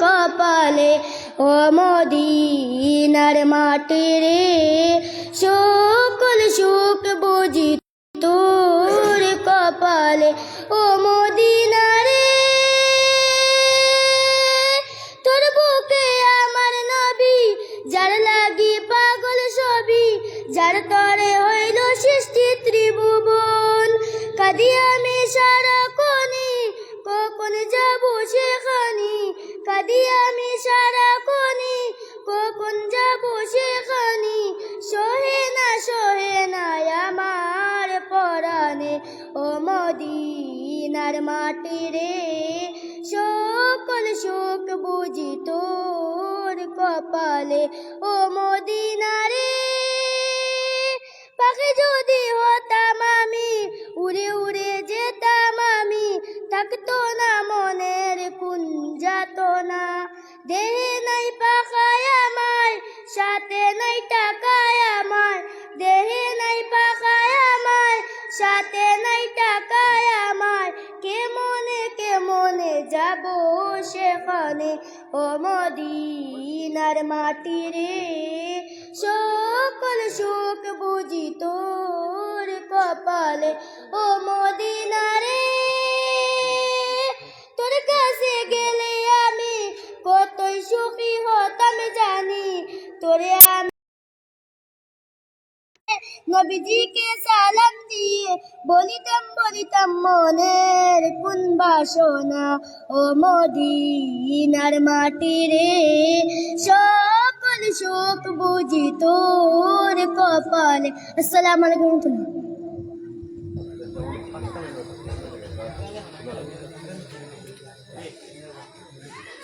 কপালে ও মদিনার মাটি রে সকল সুখ বুঝি তোর কপালে ও মদিনারে। তোর বুকে আমার নবী, যার লাগি পাগল ছবি, যার তরে হইল সৃষ্টি কাদি আমি সারা কোনি কখন যাব সেখানি সহে না সহে না আমার পরাণে। ও মদিনার মাটি রে, সকল সুখ বুঝি তোর কপালে। ও মদিনারে পাখি যদি হতাম আমি, উড়ে উড়ে যেতাম আমি, থাকতো না না। দেহে নাই পাখায় আমায়, সাথে নাই টাকায় আমায়। দেহে নাই পাখায় সাথে নাই টাকায় যাব সেখানে? ও মদিনার মাটি রে, সকল সুখ বুঝি তোর কপালে। ও মদিনারে ধরে নবীজিকে সালাম দিয়ে বলিতাম বলিতাম, মনের কোন বাসনা? ও মদিনার মাটি রে, সকল শোক বুঝি তোর কপালে। আসসালামু আলাইকুম